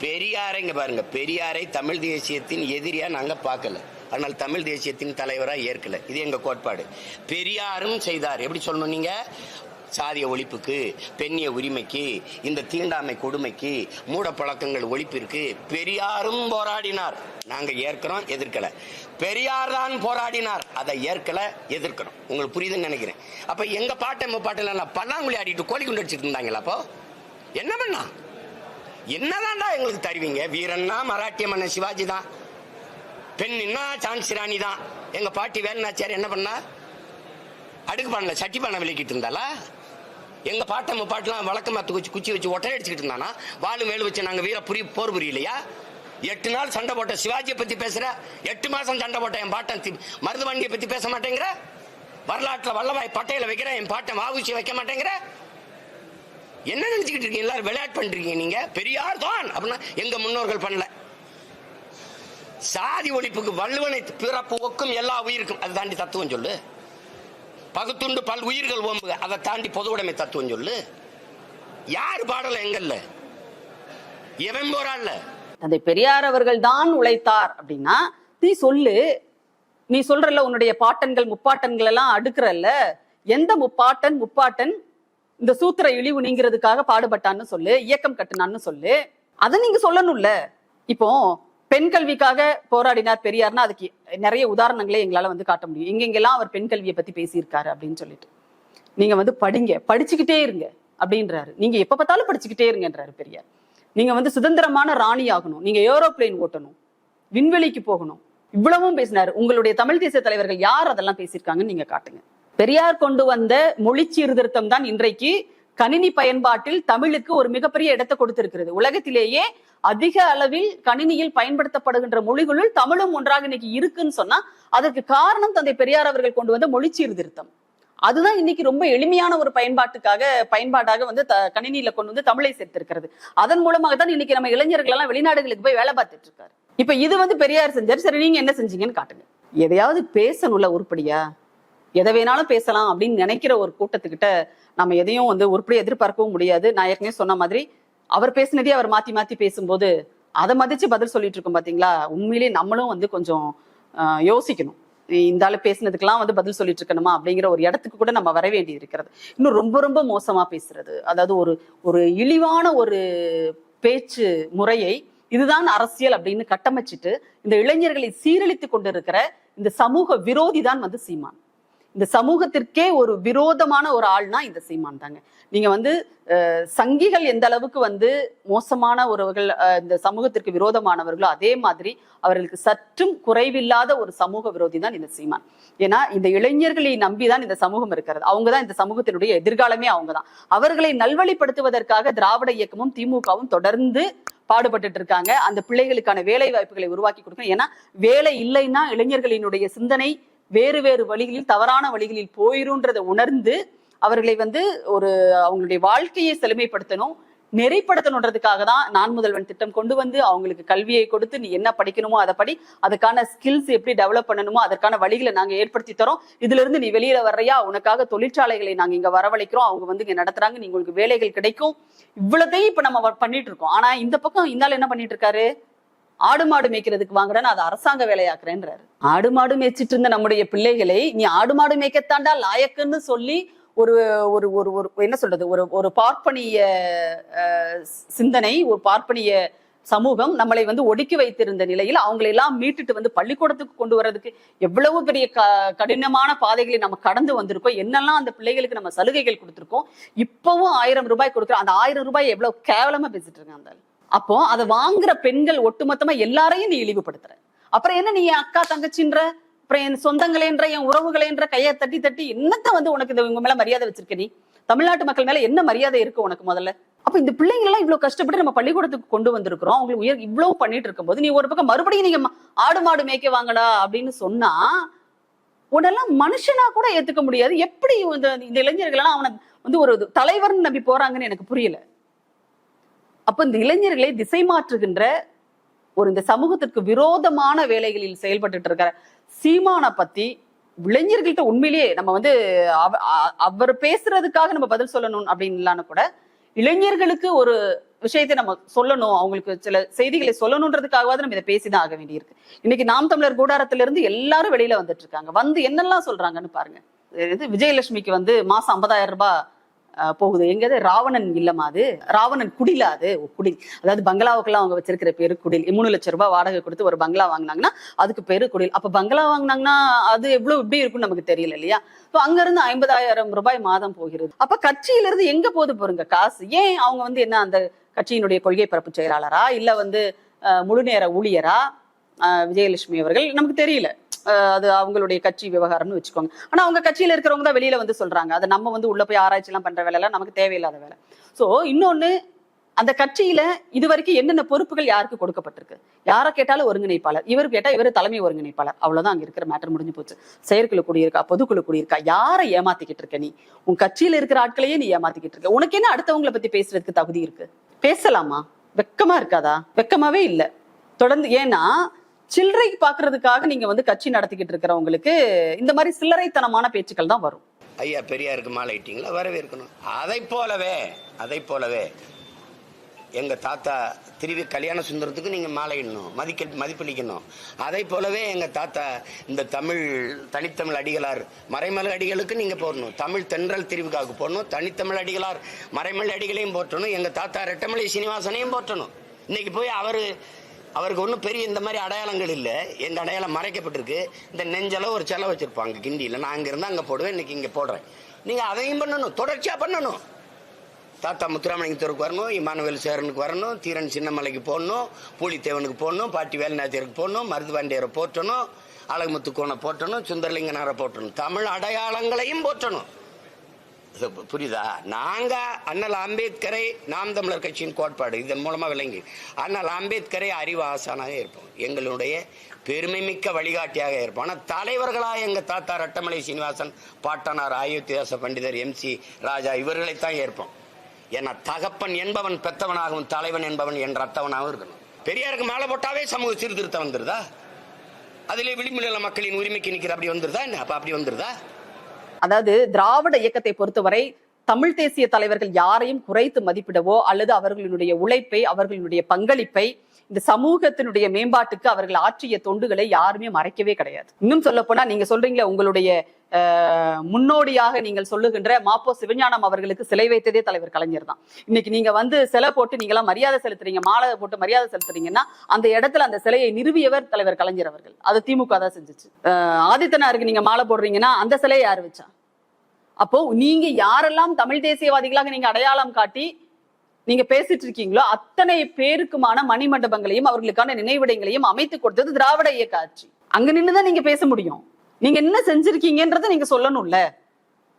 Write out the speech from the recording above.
பெரியாரை இங்க பாருங்க பெரியாரை தமிழ் தேசியத்தின் எதிரியா நாங்க பார்க்கல. ஆனால் தமிழ் தேசியத்தின் தலைவராக ஏற்கல. இது எங்க கோட்பாடு. பெரியாரும் செய்தார். எப்படி சொல்லணும் நீங்க? சாதிய ஒழிப்புக்கு பெண்ணிய உரிமைக்கு இந்த தீண்டாமை கொடுமைக்கு மூட பழக்கங்கள் ஒழிப்பிற்கு பெரியாரும் போராடினார். நாங்க ஏற்கிறோம் எதிர்க்கல. பெரியார் தான் போராடினார். அதை ஏற்கல எதிர்க்கிறோம். உங்களுக்கு புரியுதுன்னு நினைக்கிறேன். அப்ப எங்க பாட்டை பாட்டில் பல்லாங்குழி ஆடிட்டு கோழி குண்டு அடிச்சிட்டு இருந்தாங்களா அப்போ? என்ன பண்ணா? என்னதான்டா எங்களுக்கு தருவீங்க? வீரன்னா மராட்டிய மன்னன் சிவாஜி தான் பெண்ணுன்னா சான்சி ராணி தான் எங்க பாட்டி வேலுநாச்சியார் என்ன பண்ணா? அடுக்கு பண்ணல சட்டி பண்ண விளக்கிட்டு இருந்தாலா எங்க பாட்டம்ம பாட்டுலாம் வழக்கமா குச்சி குச்சி வச்சு ஒட்டை அடிச்சுக்கிட்டு இருந்தானா? வாழும் வேலு வச்சு நாங்க வீர புரி போர் புரியலையா? எட்டு நாள் சண்டை போட்ட சிவாஜியை பத்தி பேசுற? எட்டு மாசம் சண்டை போட்ட என் பாட்டன் மருதுவாண்டியை பத்தி பேச மாட்டேங்கிற? வரலாற்றுல வல்லவாய் பட்டையில வைக்கிற என் பாட்டன் வாவுச்சி வைக்க மாட்டேங்கிற? என்ன நினைச்சுக்கிட்டு இருக்கீங்க? எல்லாரும் விளையாட்டு பண்றீங்க நீங்க? பெரியார் தான். அப்படின்னா எங்க முன்னோர்கள் பண்ணல. சாதி ஒழிப்புக்கு வள்ளுவனை பிறப்பு ஒக்கும் எல்லா உயிருக்கும். அதை தாண்டி தத்துவம் சொல்லு. பகுத்துண்டு பல் உயிர்கள் ஓம்புக அதை தாண்டி பொது உடைமை தத்துவம் சொல்லு. யார் பாடல? எங்கல்ல எவன் போறாள்ல? தந்தை பெரியார் அவர்கள் தான் உழைத்தார் அப்படின்னா நீ சொல்லு. நீ சொல்றல உன்னுடைய பாட்டன்கள் முப்பாட்டன்கள் எல்லாம் அடுக்குறல்ல. எந்த முப்பாட்டன் முப்பாட்டன் இந்த சூத்திர இழிவு நீங்கிறதுக்காக பாடுபட்டான்னு சொல்லு இயக்கம் கட்டுனான்னு சொல்லு அதை நீங்க சொல்லணும்ல. இப்போ பெண் கல்விக்காக போராடினார் பெரியார்னா அதுக்கு நிறைய உதாரணங்களே எங்களால வந்து காட்ட முடியும். எங்கெங்கெல்லாம் அவர் பெண் கல்வியை பத்தி பேசியிருக்காரு அப்படின்னு சொல்லிட்டு. நீங்க வந்து படிங்க படிச்சுக்கிட்டே இருங்க அப்படின்றாரு. நீங்க எப்ப பார்த்தாலும் படிச்சுக்கிட்டே இருங்கன்றாரு பெரியார். நீங்க வந்து சுதந்திரமான ராணி ஆகணும். நீங்க ஏரோப்ளேன் ஓட்டணும். விண்வெளிக்கு போகணும். இவ்வளவும் பேசினாரு. உங்களுடைய தமிழ் தேசிய தலைவர்கள் யார் அதெல்லாம் பேசியிருக்காங்கன்னு நீங்க காட்டுங்க. பெரியார் கொண்டு வந்த மொழி சீர்திருத்தம் தான் இன்றைக்கு கணினி பயன்பாட்டில் தமிழுக்கு ஒரு மிகப்பெரிய இடத்தை கொடுத்திருக்கிறது. உலகத்திலேயே அதிக அளவில் கணினியில் பயன்படுத்தப்படுகின்ற மொழிகளுள் தமிழும் ஒன்றாக இன்னைக்கு இருக்குன்னு சொன்னா அதற்கு காரணம் தந்தை பெரியார் அவர்கள் கொண்டு வந்த மொழி சீர்திருத்தம். அதுதான் இன்னைக்கு ரொம்ப எளிமையான ஒரு பயன்பாட்டுக்காக பயன்பாடாக வந்து த- கணினியில கொண்டு வந்து தமிழை சேர்த்திருக்கிறது. அதன் மூலமாக தான் இன்னைக்கு நம்ம இளைஞர்கள் எல்லாம் வெளிநாடுகளுக்கு போய் வேலை பார்த்துட்டு இருக்காரு இப்ப இது வந்து பெரியார் செஞ்சாரு. சரி நீங்க என்ன செஞ்சீங்கன்னு காட்டுங்க. எதையாவது பேசணும்ல உருப்படியா? எதை வேணாலும் பேசலாம் அப்படின்னு நினைக்கிற ஒரு கூட்டத்துக்கிட்ட நம்ம எதையும் வந்து உருப்படி எதிர்பார்க்கவும் முடியாது. நான் ஏற்கனவே சொன்ன மாதிரி அவர் பேசினதே அவர் மாத்தி மாத்தி பேசும்போது அதை மதிச்சு பதில் சொல்லிட்டு இருக்கோம் பாத்தீங்களா? உண்மையிலேயே நம்மளும் வந்து கொஞ்சம் ஆஹ், யோசிக்கணும். இந்த ஆளு பேசினதுக்கெல்லாம் வந்து பதில் சொல்லிட்டு இருக்கணுமா அப்படிங்கிற ஒரு இடத்துக்கு கூட நம்ம வர வேண்டி இருக்கிறது. இன்னும் ரொம்ப ரொம்ப மோசமா பேசுறது. அதாவது ஒரு ஒரு இழிவான ஒரு பேச்சு முறையை இதுதான் அரசியல் அப்படின்னு கட்டமைச்சிட்டு இந்த இளைஞர்களை சீரழித்து கொண்டிருக்கிற இந்த சமூக விரோதி தான் வந்து சீமான். இந்த சமூகத்திற்கே ஒரு விரோதமான ஒரு ஆள்னா இந்த சீமான் தாங்க. நீங்க வந்து சங்கிகள் எந்த அளவுக்கு வந்து மோசமான ஒருவர்கள் இந்த சமூகத்திற்கு விரோதமானவர்களோ அதே மாதிரி அவர்களுக்கு சற்றும் குறைவில்லாத ஒரு சமூக விரோதி தான் இந்த சீமான். ஏன்னா இந்த இளைஞர்களை நம்பி தான் இந்த சமூகம் இருக்கிறது. அவங்க தான் இந்த சமூகத்தினுடைய எதிர்காலமே அவங்க தான். அவர்களை நல்வழிப்படுத்துவதற்காக திராவிட இயக்கமும் திமுகவும் தொடர்ந்து பாடுபட்டுட்டு இருக்காங்க. அந்த பிள்ளைகளுக்கான வேலை வாய்ப்புகளை உருவாக்கி கொடுக்கணும். ஏன்னா வேலை இல்லைன்னா இளைஞர்களினுடைய சிந்தனை வேறு வேறு வழிகளில் தவறான வழிகளில் போயிருன்றதை உணர்ந்து அவர்களை வந்து ஒரு அவங்களுடைய வாழ்க்கையை செழுமைப்படுத்தணும் நெறிப்படுத்தணுன்றதுக்காக தான் நான் முதல்வன் திட்டம் கொண்டு வந்து அவங்களுக்கு கல்வியை கொடுத்து நீ என்ன படிக்கணுமோ அதை படி அதுக்கான ஸ்கில்ஸ் எப்படி டெவலப் பண்ணணுமோ அதற்கான வழிகளை நாங்க ஏற்படுத்தி தரோம். இதுல இருந்து நீ வெளியில வர்றையா? உனக்காக தொழிற்சாலைகளை நாங்க இங்க வரவழைக்கிறோம். அவங்க வந்து இங்க நடத்துறாங்க. நீ உங்களுக்கு வேலைகள் கிடைக்கும். இவ்வளத்தையும் இப்ப நம்ம பண்ணிட்டு இருக்கோம். ஆனா இந்த பக்கம் இந்தால என்ன பண்ணிட்டு இருக்காரு? ஆடு மாடு மேய்க்கிறதுக்கு வாங்குறேன்னு அதை அரசாங்க வேலையாக்குறேன்றாரு. ஆடு மாடு மேய்ச்சிட்டு இருந்த நம்முடைய பிள்ளைகளை நீ ஆடு மாடு மேய்க்கத்தாண்டா லாயக்குன்னு சொல்லி ஒரு ஒரு ஒரு ஒரு என்ன சொல்றது? ஒரு ஒரு பார்ப்பனிய சிந்தனை ஒரு பார்ப்பனிய சமூகம் நம்மளை வந்து ஒடுக்கி வைத்திருந்த நிலையில் அவங்களை எல்லாம் மீட்டுட்டு வந்து பள்ளிக்கூடத்துக்கு கொண்டு வர்றதுக்கு எவ்வளவு பெரிய க கடினமான பாதைகளை நம்ம கடந்து வந்திருக்கோம். என்னெல்லாம் அந்த பிள்ளைகளுக்கு நம்ம சலுகைகள் கொடுத்துருக்கோம். இப்பவும் ஆயிரம் ரூபாய் கொடுக்குறோம் அந்த ஆயிரம் ரூபாய் எவ்வளவு கேவலமா பேசிட்டு இருக்காங்க அந்த அப்போ அதை வாங்குற பெண்கள் ஒட்டுமொத்தமா எல்லாரையும் நீ இழிவுபடுத்துற. அப்புறம் என்ன நீ என் அக்கா தங்கச்சின்ற அப்புறம் என் சொந்தங்களேன்ற என் உறவுகளேன்ற கையை தட்டி தட்டி என்னத்த வந்து உனக்கு இந்த இவங்க மேல மரியாதை வச்சிருக்க நீ? தமிழ்நாட்டு மக்கள் மேல என்ன மரியாதை இருக்கு உனக்கு முதல்ல? அப்ப இந்த பிள்ளைங்க எல்லாம் இவ்வளவு கஷ்டப்பட்டு நம்ம பள்ளிக்கூடத்துக்கு கொண்டு வந்திருக்கிறோம். அவங்களுக்கு உயர் இவ்வளவு பண்ணிட்டு இருக்கும்போது நீ ஒரு பக்கம் மறுபடியும் நீங்க ஆடு மாடு மேய்க்க வாங்கடா அப்படின்னு சொன்னா உன்னெல்லாம் மனுஷனா கூட ஏத்துக்க முடியாது. எப்படி இந்த இந்த இளைஞர்கள் எல்லாம் அவனை வந்து ஒரு தலைவர்னு நம்பி போறாங்கன்னு எனக்கு புரியல. அப்ப இந்த இளைஞர்களை திசை மாற்றுகின்ற ஒரு இந்த சமூகத்திற்கு விரோதமான வேலைகளில் செயல்பட்டு இருக்கிற சீமானை பத்தி இளைஞர்கள்ட்ட உண்மையிலேயே நம்ம வந்து அவ- அவர் பேசுறதுக்காக நம்ம பதில் சொல்லணும் அப்படின்லான்னு கூட இளைஞர்களுக்கு ஒரு விஷயத்தை நம்ம சொல்லணும் அவங்களுக்கு சில செய்திகளை சொல்லணுன்றதுக்காகவாது நம்ம இதை பேசிதான் ஆக வேண்டியிருக்கு. இன்னைக்கு நாம் தமிழர் கூடாரத்துல இருந்து எல்லாரும் வெளியில வந்துட்டு இருக்காங்க. வந்து என்னெல்லாம் சொல்றாங்கன்னு பாருங்க. இது விஜயலட்சுமிக்கு வந்து மாசம் ஐம்பதாயிரம் ரூபாய் போகுது. எங்கேயாவது ராவணன் இல்லமா அது. ராவணன் குடிலாது ஓ, குடில். அதாவது பங்களாவுக்கெல்லாம் அவங்க வச்சிருக்கிற பேரு குடில். மூணு லட்சம் ரூபாய் வாடகை கொடுத்து ஒரு பங்களா வாங்கினாங்கன்னா அதுக்கு பேரு குடில். அப்ப பங்களா வாங்கினாங்கன்னா அது எவ்வளவு எப்படி இருக்கும்னு நமக்கு தெரியல இல்லையா? இப்போ அங்க இருந்து ஐம்பதாயிரம் ரூபாய் மாதம் போகிறது. அப்ப கட்சியிலிருந்து எங்க போகுது பாருங்க காசு? ஏன் அவங்க வந்து என்ன அந்த கட்சியினுடைய கொள்கை பரப்பு செயலாளரா? இல்ல வந்து முழுநேர ஊழியரா? விஜயலட்சுமி அவர்கள்? நமக்கு தெரியல. அது அவங்களுடைய கட்சி விவகாரம்னு வச்சுக்கோங்க. ஆனா அவங்க கட்சியில இருக்கிறவங்க தான் வெளியில வந்து சொல்றாங்க. அதை நம்ம வந்து உள்ள போய் ஆராய்ச்சி எல்லாம் பண்ற வேலை எல்லாம் நமக்கு தேவையில்லாத வேலை. சோ இன்னொன்னு அந்த கட்சியில இது வரைக்கும் என்னென்ன பொறுப்புகள் யாருக்கு கொடுக்கப்பட்டிருக்கு? யாரை கேட்டாலும் ஒருங்கிணைப்பாளர். இவர் கேட்டா இவர் தலைமை ஒருங்கிணைப்பாளர். அவ்வளவுதான் அங்க இருக்கிற மேட்டர் முடிஞ்சு போச்சு. செயற்குழு குடியிருக்கா பொதுக்குழு குடியிருக்கா யாரை ஏமாத்திக்கிட்டு இருக்க நீ? உன் கட்சியில இருக்கிற ஆட்களையே நீ ஏமாத்திக்கிட்டு இருக்க. உனக்கு என்ன அடுத்தவங்களை பத்தி பேசுறதுக்கு தகுதி இருக்கு? பேசலாமா? வெக்கமா இருக்காதா? வெக்கமாவே இல்லை. தொடர்ந்து ஏன்னா சில்லறை பாக்குறதுக்காக நீங்க வந்து கட்சி நடத்திக்கிட்டு இருக்கிறவங்களுக்கு இந்த மாதிரி சில்லறைத்தனமான பேச்சுக்கள் தான் வரும். ஐயா பெரியாருக்கு மாலை இட்டீங்களா வரவேற்கணும். அதை போலவே அதை போலவே எங்க தாத்தா திருவி கல்யாண சுந்தரத்துக்கு நீங்க மாலையிடணும் மதிக்க மதிப்பளிக்கணும். அதை போலவே எங்க தாத்தா இந்த தமிழ் தனித்தமிழ் அடிகளார் மறைமலை அடிகளுக்கு நீங்க போடணும். தமிழ் தென்றல் திருவிக்காவுக்கு போடணும் தனித்தமிழ் அடிகளார் மறைமலை அடிகளையும் போற்றணும் எங்க தாத்தா ரெட்டமலை சீனிவாசனையும் போற்றணும். இன்னைக்கு போய் அவர் அவருக்கு ஒன்றும் பெரிய இந்த மாதிரி அடையாளங்கள் இல்லை. எங்கள் அடையாளம் மறைக்கப்பட்டிருக்கு. இந்த நெஞ்சளவு ஒரு செலவு வச்சுருப்பாங்க கிண்டியில். நான் அங்கே இருந்தால் அங்கே போடுவேன் இன்னைக்கு இங்கே போடுறேன். நீங்கள் அதையும் பண்ணணும் தொடர்ச்சியாக பண்ணணும். தாத்தா முத்துராமலிங்கத்தூருக்கு வரணும் இமானுவேல் சேரனுக்கு வரணும் தீரன் சின்னமலைக்கு போடணும் பூலித்தேவனுக்கு போடணும் பாட்டி வேலுநாத்தியருக்கு போடணும் மருதுபாண்டியரை போற்றணும் அழகுமுத்து கோணை போற்றணும் சுந்தரலிங்கனாரை போற்றணும். தமிழ் அடையாளங்களையும் போற்றணும். புரியுதா? நாங்க அண்ணல் அம்பேத்கரை நாம் தமிழர் கட்சியின் கோட்பாடு இதன் மூலமா விளங்கி அண்ணல் அம்பேத்கரை அறிவாசனாக இருப்போம். எங்களுடைய பெருமைமிக்க வழிகாட்டியாக இருப்போம். ஆனால் தலைவர்களாக எங்கள் தாத்தா ரட்டமலை சீனிவாசன் பாட்டனார் ஆயுத்தியாச பண்டிதர் எம்சி ராஜா இவர்களைத்தான் ஏற்போம். ஏன்னா தகப்பன் என்பவன் பெத்தவனாகவும் தலைவன் என்பவன் என்ற அத்தவனாகவும் இருக்கணும். பெரியாருக்கு மாலை போட்டாவே சமூக சீர்திருத்தம் வந்துருதா? அதிலே விளிம்புநில மக்களின் உரிமைக்கு நிற்கிற அப்படி வந்துருதா என்ன? அப்போ அப்படி வந்துருதா? அதாவது திராவிட இயக்கத்தை பொறுத்தவரை தமிழ் தேசிய தலைவர்கள் யாரையும் குறைத்து மதிப்பிடவோ அல்லது அவர்களினுடைய உழைப்பை அவர்களுடைய பங்களிப்பை இந்த சமூகத்தினுடைய மேம்பாட்டுக்கு அவர்கள் ஆற்றிய தொண்டுகளை யாருமே மறைக்கவே கிடையாது. இன்னும் சொல்ல போனா நீங்க சொல்றீங்களே உங்களுடைய முன்னோடியாக நீங்கள் சொல்லுகின்ற மாப்போ சிவஞானம் அவர்களுக்கு சிலை வைத்ததே தலைவர் கலைஞர் தான். இன்னைக்கு நீங்க வந்து சிலை போட்டு நீங்க எல்லாம் மரியாதை செலுத்துறீங்க மாலை போட்டு மரியாதை செலுத்துறீங்கன்னா அந்த இடத்துல அந்த சிலையை நிறுவியவர் தலைவர் கலைஞர் அவர்கள். அது திமுக தான் செஞ்சிச்சு. ஆதித்தனாருக்கு நீங்க மாலை போடுறீங்கன்னா அந்த சிலையை யார் வச்சா? அப்போ நீங்க யாரெல்லாம் தமிழ் தேசியவாதிகளாக நீங்க அடையாளம் காட்டி நீங்க பேசிட்டு இருக்கீங்களோ அத்தனை பேருக்குமான மணிமண்டபங்களையும் அவர்களுக்கான நினைவிடங்களையும் அமைத்து கொடுத்தது திராவிட இயக்க ஆட்சி. அங்க நின்னுதான் நீங்க பேச முடியும். நீங்க என்ன செஞ்சிருக்கீங்கன்றத நீங்க சொல்லணும்ல.